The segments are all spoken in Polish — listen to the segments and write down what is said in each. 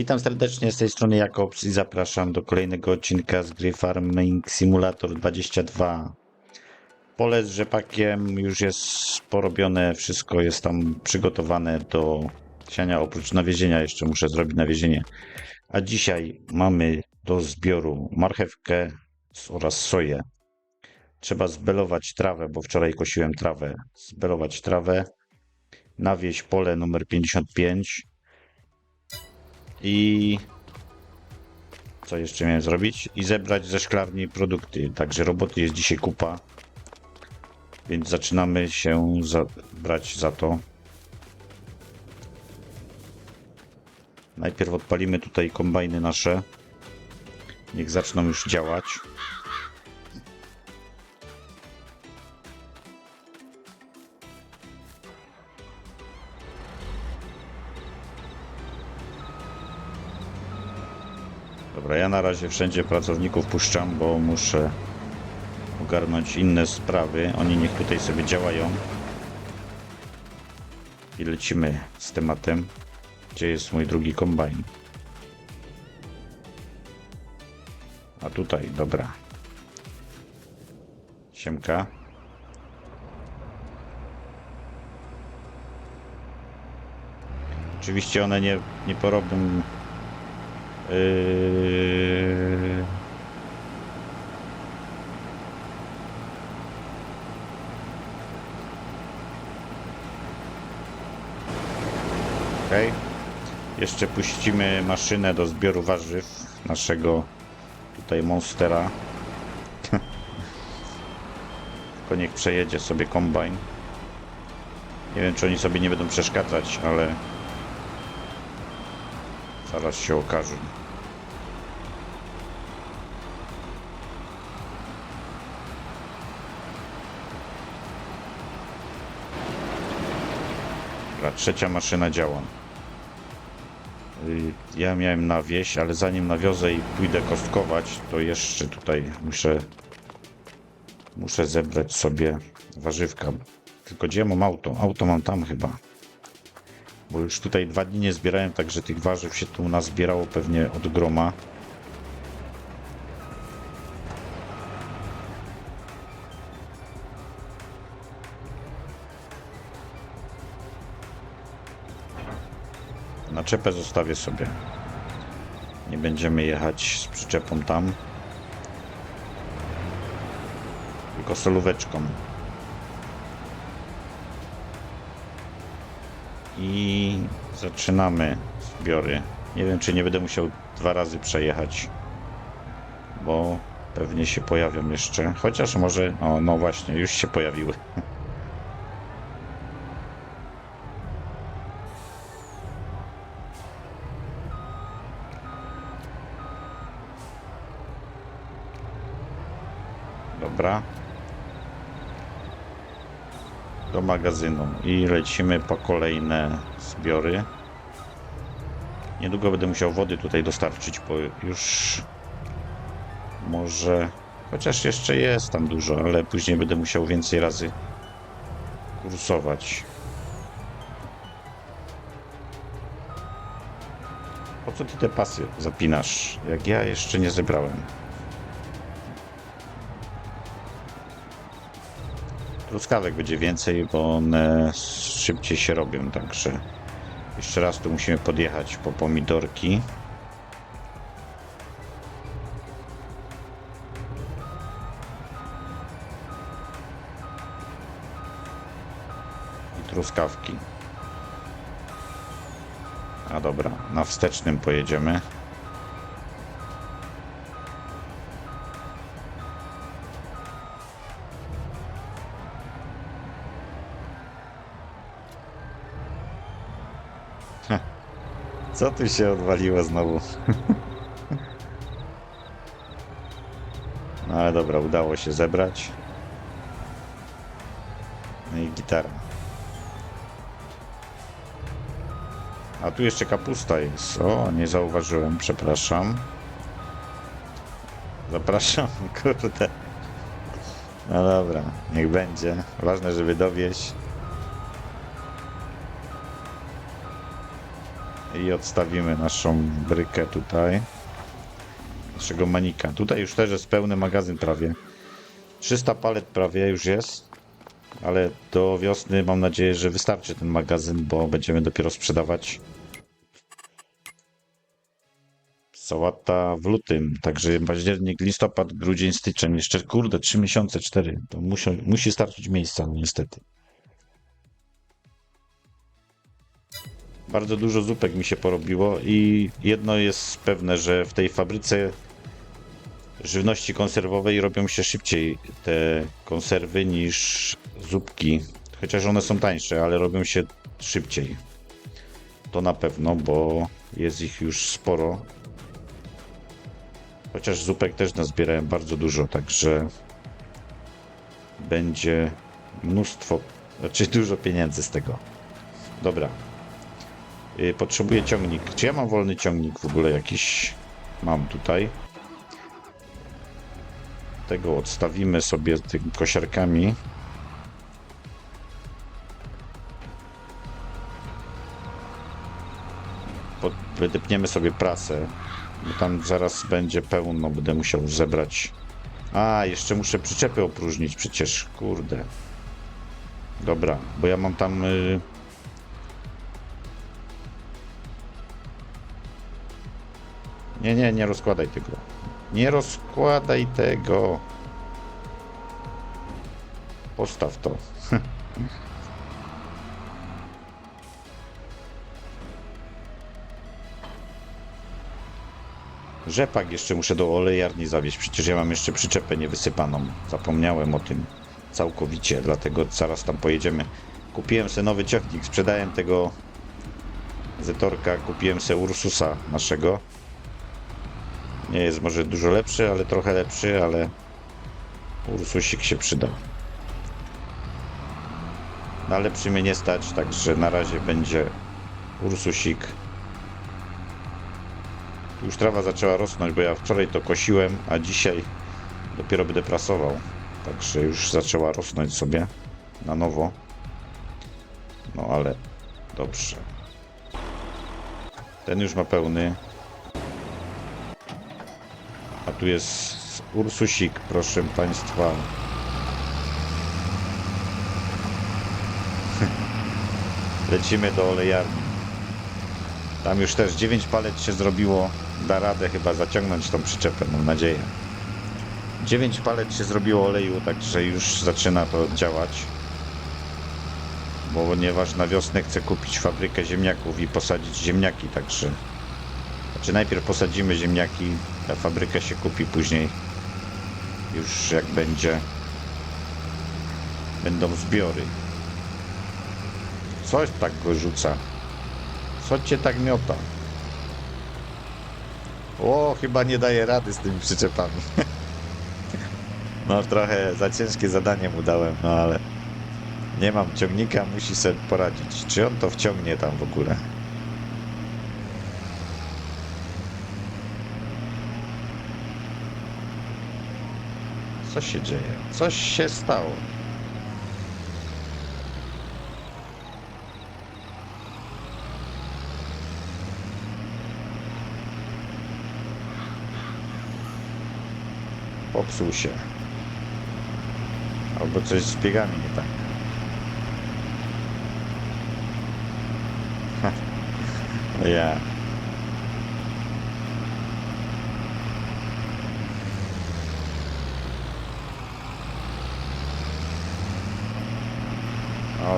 Witam serdecznie z tej strony Jakobs i zapraszam do kolejnego odcinka z gry Farming Simulator 22. Pole z rzepakiem już jest porobione, wszystko jest tam przygotowane do siania. Oprócz nawiezienia jeszcze muszę zrobić nawiezienie. A dzisiaj mamy do zbioru marchewkę oraz soję. Trzeba zbelować trawę, bo wczoraj kosiłem trawę. Zbelować trawę, nawieźć pole numer 55 i co jeszcze miałem zrobić? I zebrać ze szklarni produkty. Także roboty jest dzisiaj kupa. Więc zaczynamy się za, brać za to. Najpierw odpalimy tutaj kombajny nasze. Niech zaczną już działać. Dobra, ja na razie wszędzie pracowników puszczam, bo muszę ogarnąć inne sprawy. Oni niech tutaj sobie działają. I lecimy z tematem. Gdzie jest mój drugi kombajn? A tutaj, dobra. Siemka. Oczywiście one nie, nie porobią Yy... Okej. Jeszcze puścimy maszynę do zbioru warzyw naszego tutaj monstera. Tylko niech przejedzie sobie kombajn. Nie wiem, czy oni sobie nie będą przeszkadzać, ale zaraz się okaże. Trzecia maszyna działa. Y, Ja miałem nawieźć, ale zanim nawiozę i pójdę kostkować, to jeszcze tutaj muszę muszę zebrać sobie warzywka. Tylko gdzie mam auto? Auto mam tam chyba. Bo już tutaj dwa dni nie zbierałem, także tych warzyw się tu nazbierało pewnie od groma. Naczepę zostawię sobie. Nie będziemy jechać z przyczepą tam. Tylko solóweczką. I zaczynamy zbiory. Nie wiem, czy nie będę musiał dwa razy przejechać, bo pewnie się pojawią jeszcze. Chociaż może, o, no właśnie, już się pojawiły. Dobra. Do magazynu i lecimy po kolejne zbiory. Niedługo będę musiał wody tutaj dostarczyć, bo już może, chociaż jeszcze jest tam dużo, ale później będę musiał więcej razy kursować. Po co ty te pasy zapinasz, jak ja jeszcze nie zebrałem? Truskawek będzie więcej, bo one szybciej się robią, także jeszcze raz tu musimy podjechać po pomidorki. I truskawki. A dobra, na wstecznym pojedziemy. Co tu się odwaliło znowu? No ale dobra, udało się zebrać. No i gitara. A tu jeszcze kapusta jest. O, nie zauważyłem, przepraszam. Zapraszam, kurde. No dobra, niech będzie. Ważne, żeby dowieść. I odstawimy naszą brykę tutaj. Naszego manika. Tutaj już też jest pełny magazyn prawie. 300 palet prawie już jest. Ale do wiosny mam nadzieję, że wystarczy ten magazyn, bo będziemy dopiero sprzedawać sałata w lutym. Także październik, listopad, grudzień, styczeń. Jeszcze kurde, 3 miesiące, 4. To musi, musi starczyć miejsca, no niestety. Bardzo dużo zupek mi się porobiło i jedno jest pewne, że w tej fabryce żywności konserwowej robią się szybciej te konserwy niż zupki. Chociaż one są tańsze, ale robią się szybciej. To na pewno, bo jest ich już sporo. Chociaż zupek też nazbierałem bardzo dużo, także będzie mnóstwo, znaczy dużo pieniędzy z tego. Dobra. Y, Potrzebuję ciągnik. Czy ja mam wolny ciągnik w ogóle jakiś? Mam tutaj. Tego odstawimy sobie tymi kosiarkami. Wydepniemy sobie prasę, bo tam zaraz będzie pełno, będę musiał zebrać. A, jeszcze muszę przyczepy opróżnić przecież, kurde. Dobra, bo ja mam tam... Y Nie, nie, nie rozkładaj tego. Nie rozkładaj tego. Postaw to. Rzepak jeszcze muszę do olejarni zawieźć. Przecież ja mam jeszcze przyczepę niewysypaną. Zapomniałem o tym całkowicie, dlatego zaraz tam pojedziemy. Kupiłem sobie nowy ciągnik, sprzedałem tego Zetorka, kupiłem sobie Ursusa naszego. Nie jest może dużo lepszy, ale trochę lepszy, ale Ursusik się przyda. Na lepszy mnie nie stać, także na razie będzie Ursusik. Już trawa zaczęła rosnąć, bo ja wczoraj to kosiłem, a dzisiaj dopiero będę prasował. Także już zaczęła rosnąć sobie na nowo. No ale dobrze. Ten już ma pełny. Tu jest Ursusik, proszę Państwa. Lecimy do olejarni. Tam już też 9 palet się zrobiło. Da radę chyba zaciągnąć tą przyczepę, mam nadzieję. 9 palet się zrobiło oleju, także już zaczyna to działać. Bo ponieważ na wiosnę chcę kupić fabrykę ziemniaków i posadzić ziemniaki, także znaczy najpierw posadzimy ziemniaki, a fabrykę się kupi później. Już jak będzie będą zbiory. Coś tak go rzuca. Co cię tak miota? O, chyba nie daje rady z tymi przyczepami. No trochę za ciężkie zadanie mu dałem, no ale nie mam ciągnika, musi sobie poradzić. Czy on to wciągnie tam w ogóle? Co się dzieje? Coś się stało. Popsuł się. Albo coś z biegami nie tak. No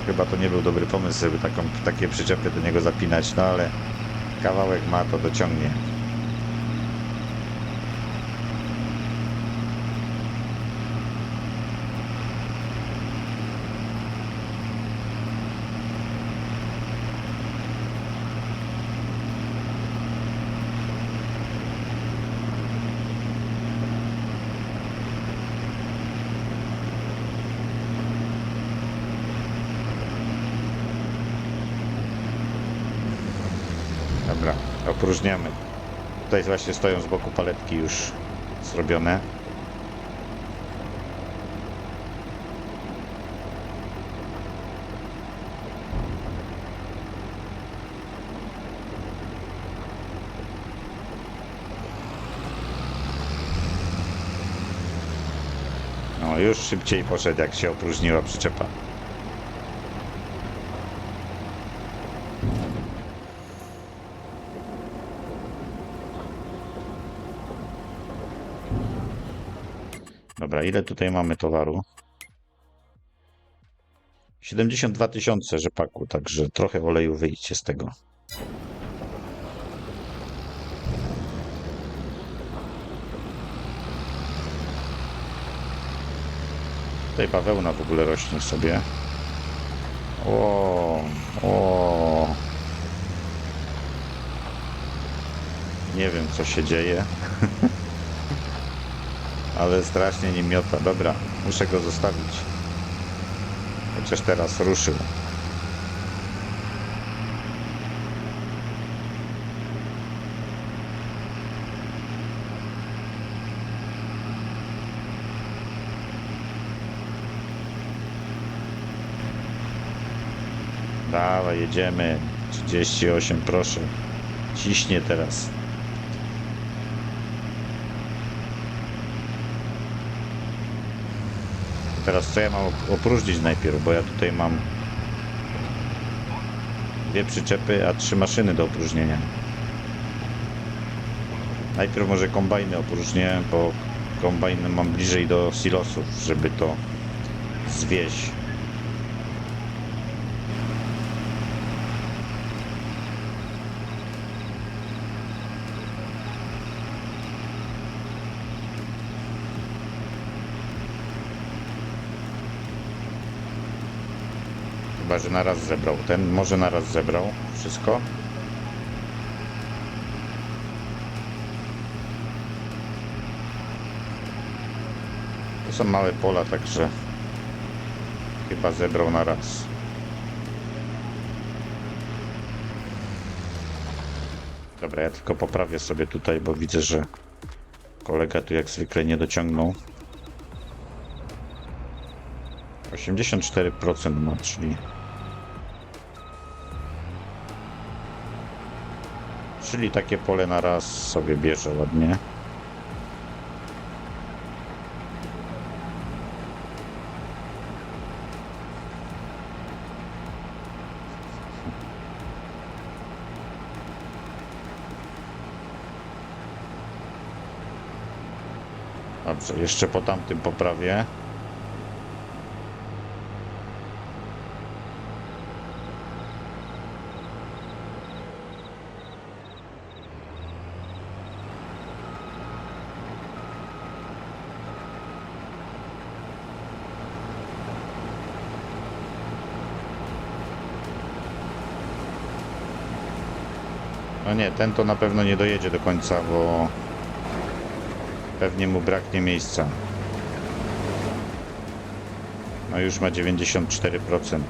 chyba to nie był dobry pomysł, żeby taką, takie przyczepy do niego zapinać, no ale kawałek ma, to dociągnie. rozróżniamy. Tutaj właśnie stoją z boku paletki już zrobione. No już szybciej poszedł jak się opróżniła przyczepa. Dobra, ile tutaj mamy towaru? 72 tysiące rzepaku, także trochę oleju wyjdzie z tego. Tutaj bawełna w ogóle rośnie sobie. O, o. Nie wiem co się dzieje. Ale strasznie nim miota. Dobra, muszę go zostawić. Chociaż teraz ruszył. Dawaj, jedziemy. 38, proszę. Ciśnie teraz. Teraz co ja mam op- opróżnić najpierw, bo ja tutaj mam dwie przyczepy, a trzy maszyny do opróżnienia. Najpierw może kombajny opróżnię, bo kombajny mam bliżej do silosów, żeby to zwieść. Chyba, że naraz zebrał. Ten może naraz zebrał wszystko. To są małe pola, także chyba zebrał na raz. Dobra, ja tylko poprawię sobie tutaj, bo widzę, że kolega tu jak zwykle nie dociągnął. 84% ma, czyli... Czyli takie pole na raz sobie bierze ładnie. Dobrze, jeszcze po tamtym poprawię. No nie, ten to na pewno nie dojedzie do końca, bo pewnie mu braknie miejsca. No już ma 94%.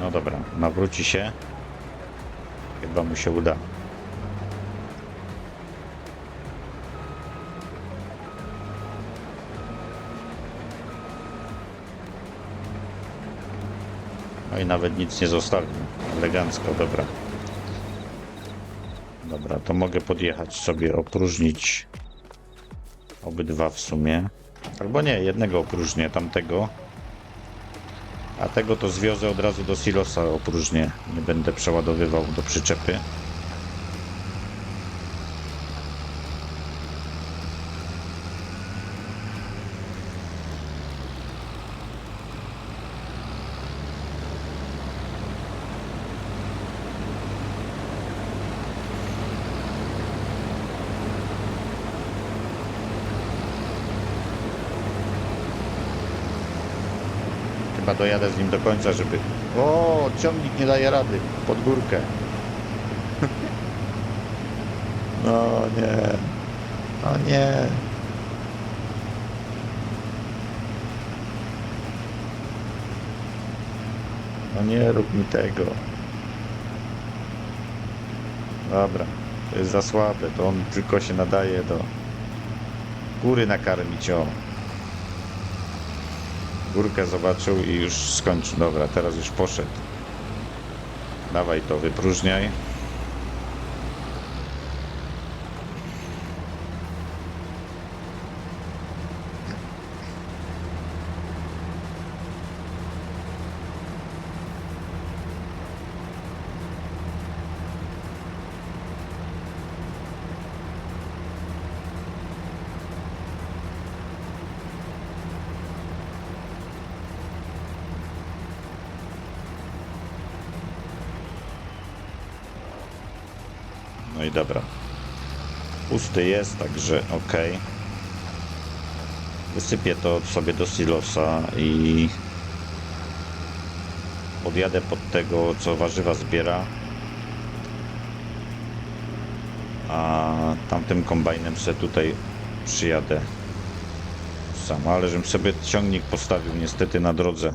No dobra, nawróci się. Chyba mu się uda. No i nawet nic nie zostawił. Elegancko, dobra. Dobra, to mogę podjechać sobie, opróżnić obydwa w sumie. Albo nie, jednego opróżnię, tamtego. A tego to zwiozę od razu do silosa opróżnię. Nie będę przeładowywał do przyczepy. Chyba dojadę z nim do końca, żeby... O, ciągnik nie daje rady. Pod górkę. No nie. No nie. No nie rób mi tego. Dobra. To jest za słabe. To on tylko się nadaje do Góry nakarmić, o. Górkę zobaczył i już skończył. Dobra, teraz już poszedł. Dawaj to, wypróżniaj. Pusty jest, także ok. Wysypię to sobie do silosa i podjadę pod tego, co warzywa zbiera. A tamtym kombajnem se tutaj przyjadę sam, ale żebym sobie ciągnik postawił niestety na drodze.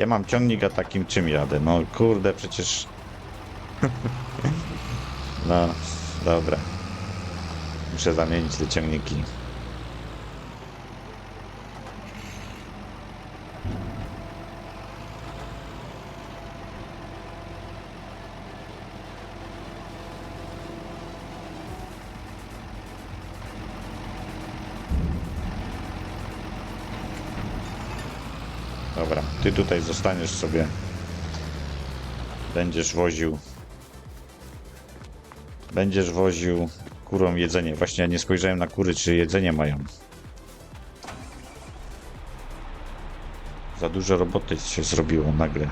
Ja mam ciągnik, a takim czym jadę? No kurde, przecież... no, dobra. Muszę zamienić te ciągniki. Dobra, ty tutaj zostaniesz sobie. Będziesz woził. Będziesz woził kurom jedzenie. Właśnie nie spojrzałem na kury, czy jedzenie mają. Za dużo roboty się zrobiło nagle.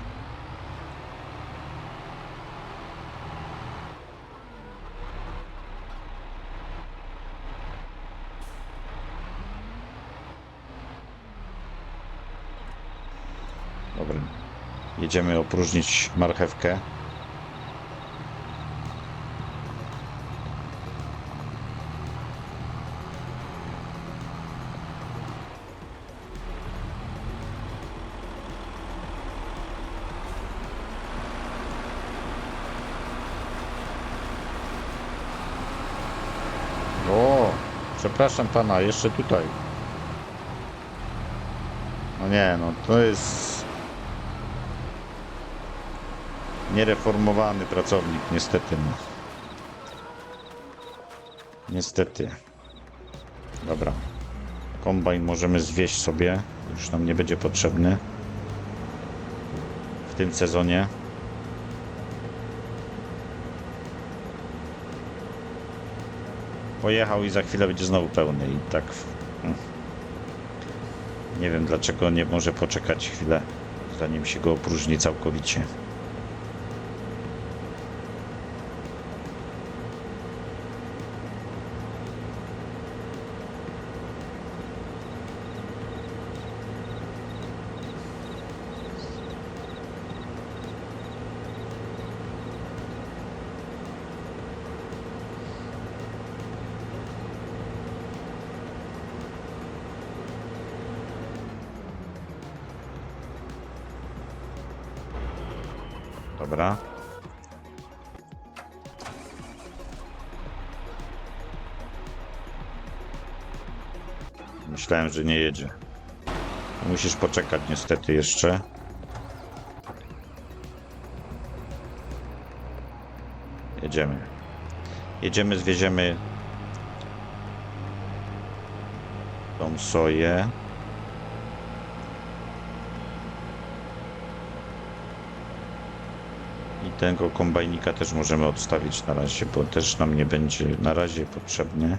Dobra. Jedziemy opróżnić marchewkę. O, przepraszam pana, jeszcze tutaj. No nie, no to jest niereformowany pracownik, niestety. Niestety. Dobra. Kombajn możemy zwieść sobie. Już nam nie będzie potrzebny. W tym sezonie. Pojechał i za chwilę będzie znowu pełny i tak... mm. Nie wiem dlaczego nie może poczekać chwilę, zanim się go opróżni całkowicie. Dobra. Myślałem, że nie jedzie. Musisz poczekać niestety jeszcze. Jedziemy. Jedziemy, zwieziemy tą soję. Tego kombajnika też możemy odstawić na razie, bo też nam nie będzie na razie potrzebny.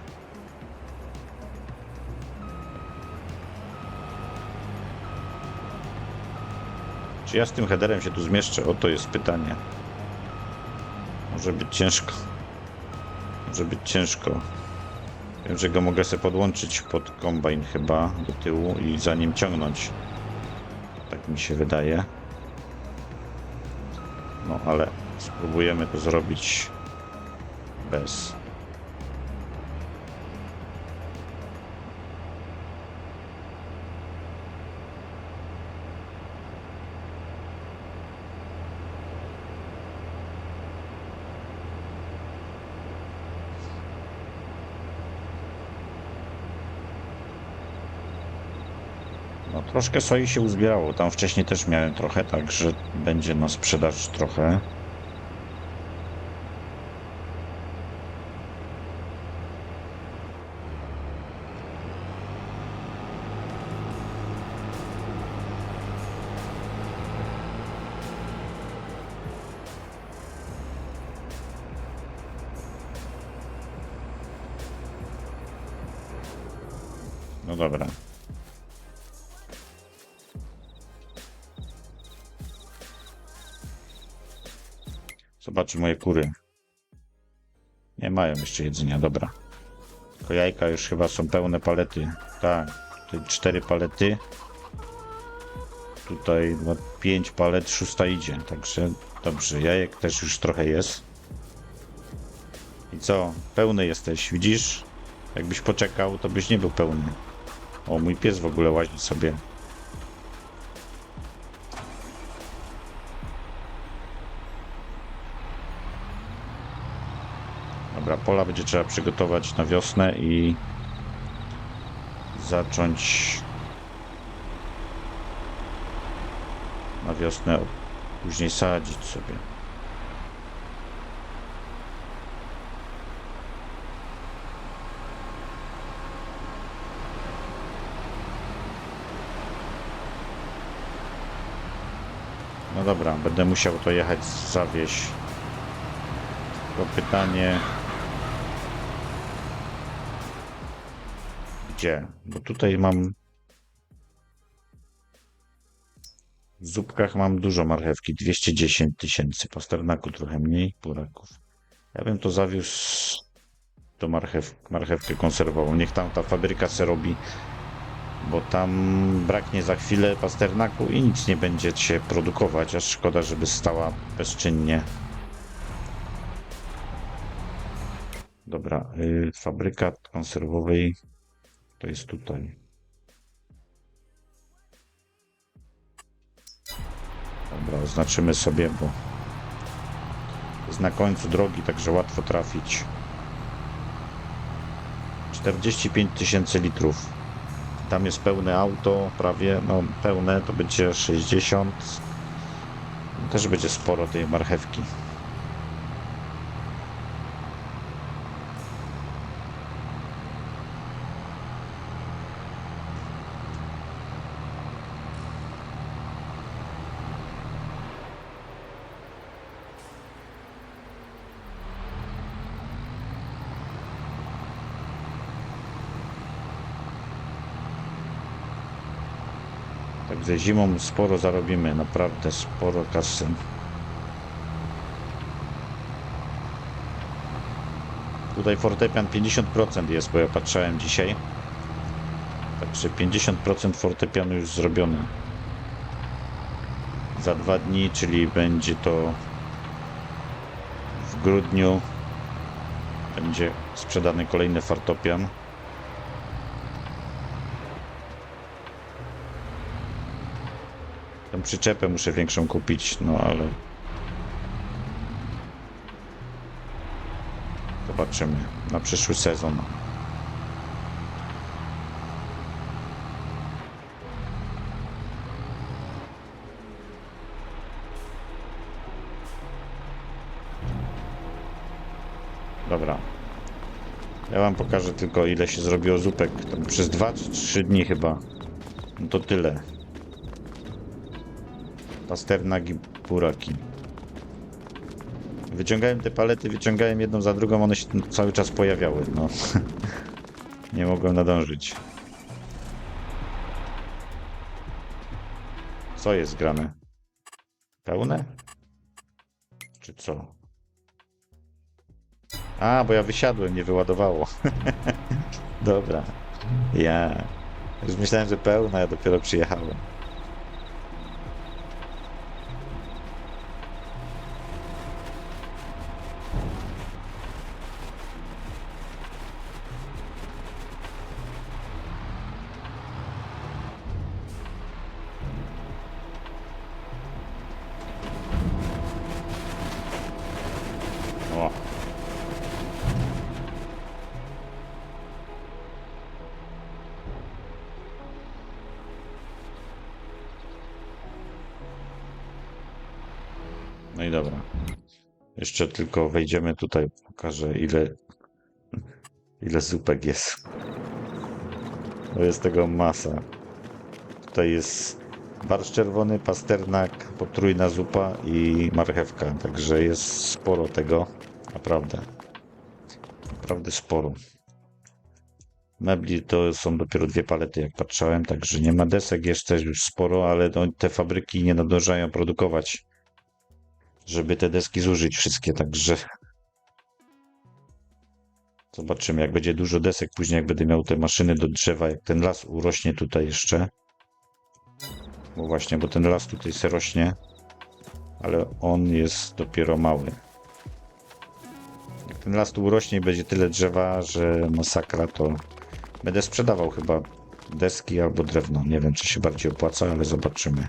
Czy ja z tym headerem się tu zmieszczę? O to jest pytanie. Może być ciężko. Może być ciężko. Wiem, że go mogę sobie podłączyć pod kombajn chyba do tyłu i za nim ciągnąć. Tak mi się wydaje. Ale spróbujemy to zrobić bez. No troszkę soi się uzbierało. Tam wcześniej też miałem trochę, także będzie na sprzedaż trochę. Zobaczy moje kury. Nie mają jeszcze jedzenia, dobra. Tylko jajka już chyba są pełne palety. Tak, tutaj cztery palety. Tutaj no, pięć palet, szósta idzie. Także dobrze, jajek też już trochę jest. I co? Pełny jesteś, widzisz? Jakbyś poczekał, to byś nie był pełny. O, mój pies w ogóle łazi sobie. Pola będzie trzeba przygotować na wiosnę i zacząć na wiosnę później sadzić sobie. No dobra, będę musiał to jechać zawieźć. Tylko pytanie... Gdzie? Bo tutaj mam... W zupkach mam dużo marchewki, 210 tysięcy, pasternaku trochę mniej, buraków. Ja bym to zawiózł do marchew, marchewkę konserwową. Niech tam ta fabryka se robi, bo tam braknie za chwilę pasternaku i nic nie będzie się produkować, aż szkoda, żeby stała bezczynnie. Dobra, y, fabryka konserwowej to jest tutaj. Dobra, oznaczymy sobie, bo jest na końcu drogi, także łatwo trafić. 45 tysięcy litrów. Tam jest pełne auto, prawie, no pełne to będzie 60. Też będzie sporo tej marchewki. Także zimą sporo zarobimy, naprawdę sporo kasy. Tutaj fortepian 50% jest, bo ja patrzałem dzisiaj. Także 50% fortepianu już zrobione. Za dwa dni, czyli będzie to w grudniu będzie sprzedany kolejny fortepian. Przyczepę muszę większą kupić, no ale. Zobaczymy na przyszły sezon. Dobra. Ja wam pokażę tylko ile się zrobiło zupek. Tam przez 2 czy 3 dni chyba. No to tyle pasternak i buraki. Wyciągałem te palety, wyciągałem jedną za drugą, one się cały czas pojawiały, no. Nie mogłem nadążyć. Co jest grane? Pełne? Czy co? A, bo ja wysiadłem, nie wyładowało. Dobra. Ja. Już myślałem, że pełna, ja dopiero przyjechałem. No i dobra. Jeszcze tylko wejdziemy tutaj, pokażę ile, ile zupek jest. To jest tego masa. Tutaj jest barszcz czerwony, pasternak, potrójna zupa i marchewka. Także jest sporo tego. Naprawdę. Naprawdę sporo. Mebli to są dopiero dwie palety, jak patrzałem, także nie ma desek, jest też już sporo, ale no, te fabryki nie nadążają produkować, żeby te deski zużyć wszystkie, także zobaczymy, jak będzie dużo desek, później jak będę miał te maszyny do drzewa, jak ten las urośnie tutaj jeszcze, bo właśnie, bo ten las tutaj se rośnie, ale on jest dopiero mały. Jak ten las tu urośnie i będzie tyle drzewa, że masakra, to będę sprzedawał chyba deski albo drewno. Nie wiem, czy się bardziej opłaca, ale zobaczymy.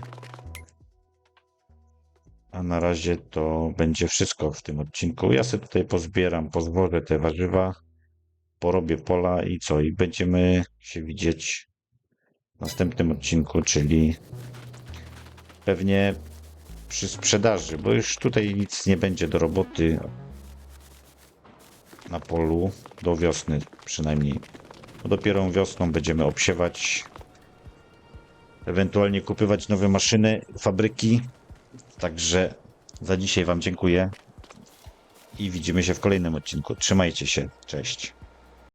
Na razie to będzie wszystko w tym odcinku. Ja sobie tutaj pozbieram, pozwożę te warzywa, porobię pola i co? I będziemy się widzieć w następnym odcinku, czyli pewnie przy sprzedaży, bo już tutaj nic nie będzie do roboty na polu do wiosny przynajmniej. Bo dopiero wiosną będziemy obsiewać, ewentualnie kupywać nowe maszyny, fabryki. Także za dzisiaj Wam dziękuję i widzimy się w kolejnym odcinku. Trzymajcie się, cześć.